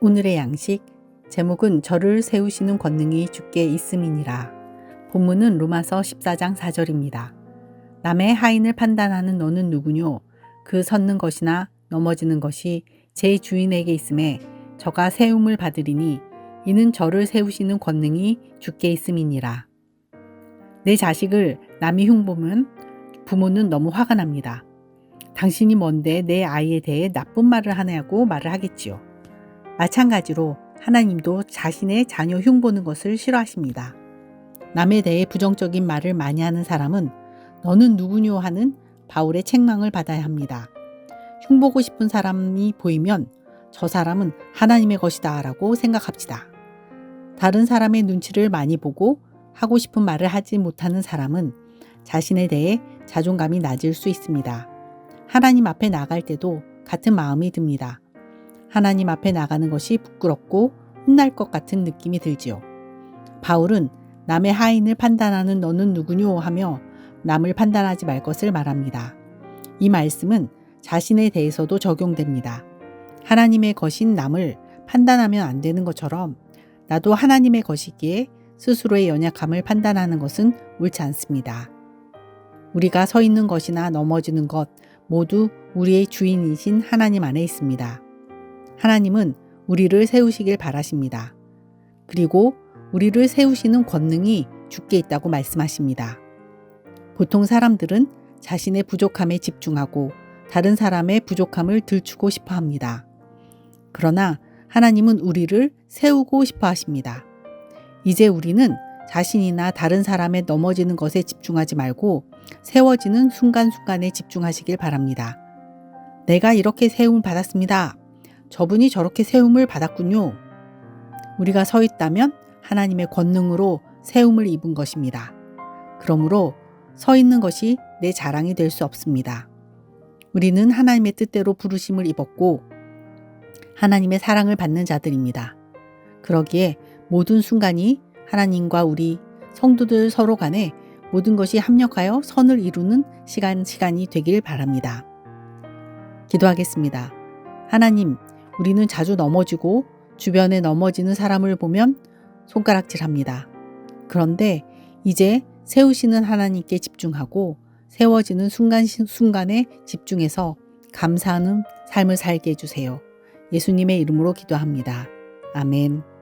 오늘의 양식 제목은 저를 세우시는 권능이 주께 있음이니라. 본문은 로마서 14장 4절입니다. 남의 하인을 판단하는 너는 누구뇨? 그 섰는 것이나 넘어지는 것이 제 주인에게 있음에 저가 세움을 받으리니 이는 저를 세우시는 권능이 주께 있음이니라. 내 자식을 남이 흉보면 부모는 너무 화가 납니다. 당신이 뭔데 내 아이에 대해 나쁜 말을 하냐고 말을 하겠지요. 마찬가지로 하나님도 자신의 자녀 흉보는 것을 싫어하십니다. 남에 대해 부정적인 말을 많이 하는 사람은 너는 누구뇨 하는 바울의 책망을 받아야 합니다. 흉보고 싶은 사람이 보이면 저 사람은 하나님의 것이다 라고 생각합시다. 다른 사람의 눈치를 많이 보고 하고 싶은 말을 하지 못하는 사람은 자신에 대해 자존감이 낮을 수 있습니다. 하나님 앞에 나갈 때도 같은 마음이 듭니다. 하나님 앞에 나가는 것이 부끄럽고 혼날 것 같은 느낌이 들지요. 바울은 남의 하인을 판단하는 너는 누구뇨 하며 남을 판단하지 말 것을 말합니다. 이 말씀은 자신에 대해서도 적용됩니다. 하나님의 것인 남을 판단하면 안 되는 것처럼 나도 하나님의 것이기에 스스로의 연약함을 판단하는 것은 옳지 않습니다. 우리가 서 있는 것이나 넘어지는 것 모두 우리의 주인이신 하나님 안에 있습니다. 하나님은 우리를 세우시길 바라십니다. 그리고 우리를 세우시는 권능이 주께 있다고 말씀하십니다. 보통 사람들은 자신의 부족함에 집중하고 다른 사람의 부족함을 들추고 싶어 합니다. 그러나 하나님은 우리를 세우고 싶어 하십니다. 이제 우리는 자신이나 다른 사람의 넘어지는 것에 집중하지 말고 세워지는 순간순간에 집중하시길 바랍니다. 내가 이렇게 세움을 받았습니다. 저분이 저렇게 세움을 받았군요. 우리가 서 있다면 하나님의 권능으로 세움을 입은 것입니다. 그러므로 서 있는 것이 내 자랑이 될 수 없습니다. 우리는 하나님의 뜻대로 부르심을 입었고 하나님의 사랑을 받는 자들입니다. 그러기에 모든 순간이 하나님과 우리 성도들 서로 간에 모든 것이 합력하여 선을 이루는 시간, 시간이 되길 바랍니다. 기도하겠습니다. 하나님, 우리는 자주 넘어지고 주변에 넘어지는 사람을 보면 손가락질 합니다. 그런데 이제 세우시는 하나님께 집중하고 세워지는 순간, 순간에 집중해서 감사하는 삶을 살게 해주세요. 예수님의 이름으로 기도합니다. 아멘.